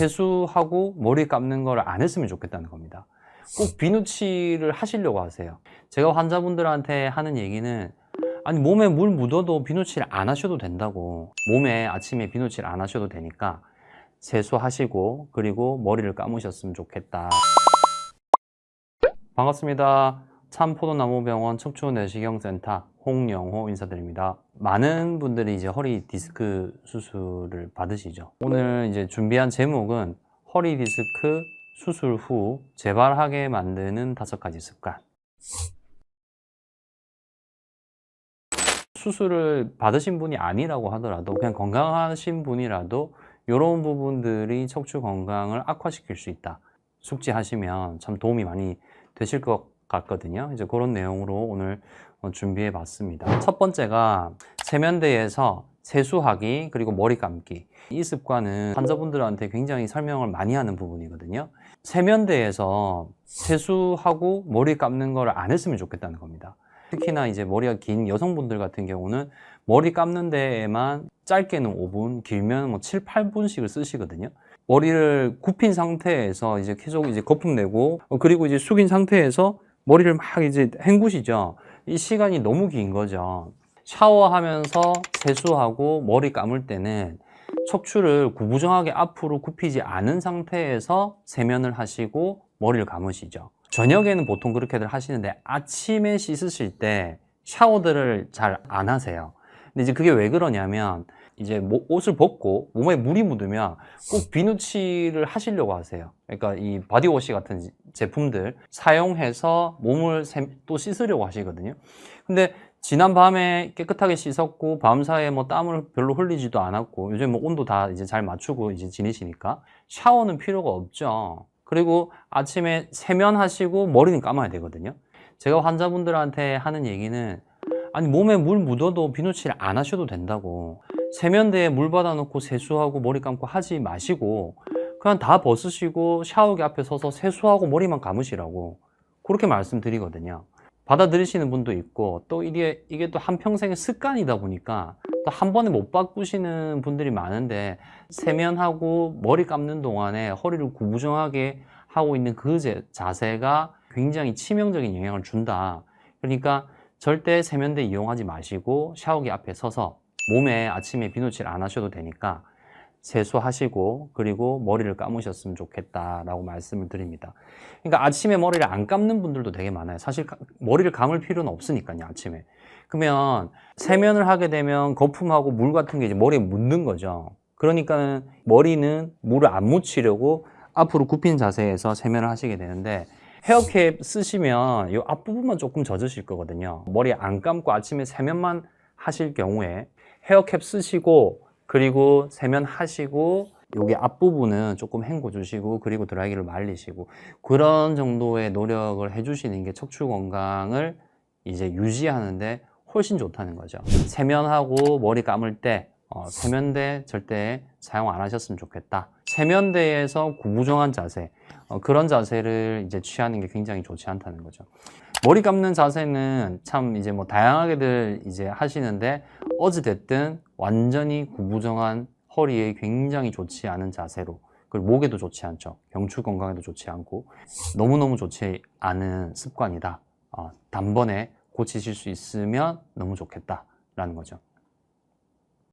세수하고 머리 감는 걸 안 했으면 좋겠다는 겁니다. 꼭 비누칠을 하시려고 하세요. 제가 환자분들한테 하는 얘기는 아니 몸에 물 묻어도 비누칠 안 하셔도 된다고 몸에 아침에 비누칠 안 하셔도 되니까 세수하시고 그리고 머리를 감으셨으면 좋겠다. 반갑습니다. 참포도나무병원 척추내시경센터 홍영호 인사드립니다. 많은 분들이 이제 허리 디스크 수술을 받으시죠. 오늘 이제 준비한 제목은 허리 디스크 수술 후 재발하게 만드는 다섯 가지 습관. 수술을 받으신 분이 아니라고 하더라도 그냥 건강하신 분이라도 이런 부분들이 척추 건강을 악화시킬 수 있다. 숙지하시면 참 도움이 많이 되실 것 같거든요. 이제 그런 내용으로 오늘 어, 준비해 봤습니다. 첫 번째가 세면대에서 세수하기 그리고 머리 감기. 이 습관은 환자분들한테 굉장히 설명을 많이 하는 부분이거든요. 세면대에서 세수하고 머리 감는 걸 안 했으면 좋겠다는 겁니다. 특히나 이제 머리가 긴 여성분들 같은 경우는 머리 감는 데에만 짧게는 5분, 길면 뭐 7, 8분씩을 쓰시거든요. 머리를 굽힌 상태에서 이제 계속 이제 거품 내고 어, 그리고 이제 숙인 상태에서 머리를 막 이제 헹구시죠. 이 시간이 너무 긴 거죠. 샤워하면서 세수하고 머리 감을 때는 척추를 구부정하게 앞으로 굽히지 않은 상태에서 세면을 하시고 머리를 감으시죠. 저녁에는 보통 그렇게들 하시는데 아침에 씻으실 때 샤워들을 잘 안 하세요. 근데 이제 그게 왜 그러냐면 이제 모- 옷을 벗고 몸에 물이 묻으면 꼭 비누칠을 하시려고 하세요. 그러니까 이 바디워시 같은 제품들 사용해서 몸을 샘- 또 씻으려고 하시거든요. 근데 지난 밤에 깨끗하게 씻었고 밤 사이에 뭐 땀을 별로 흘리지도 않았고 요즘 뭐 온도 다 이제 잘 맞추고 이제 지내시니까 샤워는 필요가 없죠. 그리고 아침에 세면하시고 머리는 감아야 되거든요. 제가 환자분들한테 하는 얘기는 아니 몸에 물 묻어도 비누칠 안 하셔도 된다고 세면대에 물 받아놓고 세수하고 머리 감고 하지 마시고 그냥 다 벗으시고 샤워기 앞에 서서 세수하고 머리만 감으시라고 그렇게 말씀드리거든요. 받아들이시는 분도 있고 또 이게 이게 또 한평생의 습관이다 보니까 또 한 번에 못 바꾸시는 분들이 많은데 세면하고 머리 감는 동안에 허리를 구부정하게 하고 있는 그 제- 자세가 굉장히 치명적인 영향을 준다. 그러니까 절대 세면대 이용하지 마시고 샤워기 앞에 서서 몸에 아침에 비누칠 안 하셔도 되니까 세수하시고 그리고 머리를 감으셨으면 좋겠다라고 말씀을 드립니다. 그러니까 아침에 머리를 안 감는 분들도 되게 많아요. 사실 가- 머리를 감을 필요는 없으니까요, 아침에. 그러면 세면을 하게 되면 거품하고 물 같은 게 이제 머리에 묻는 거죠. 그러니까 머리는 물을 안 묻히려고 앞으로 굽힌 자세에서 세면을 하시게 되는데 헤어캡 쓰시면 이 앞부분만 조금 젖으실 거거든요. 머리 안 감고 아침에 세면만 하실 경우에 헤어캡 쓰시고 그리고 세면하시고 여기 앞부분은 조금 헹궈 주시고 그리고 드라이기를 말리시고 그런 정도의 노력을 해 주시는 게 척추 건강을 이제 유지하는데 훨씬 좋다는 거죠. 세면하고 머리 감을 때 어, 세면대 절대 사용 안 하셨으면 좋겠다. 세면대에서 구부정한 자세 어, 그런 자세를 이제 취하는 게 굉장히 좋지 않다는 거죠. 머리 감는 자세는 참 이제 뭐 다양하게들 이제 하시는데 어찌 됐든 완전히 구부정한 허리에 굉장히 좋지 않은 자세로 그리고 목에도 좋지 않죠. 경추 건강에도 좋지 않고 너무너무 좋지 않은 습관이다. 어, 단번에 고치실 수 있으면 너무 좋겠다라는 거죠.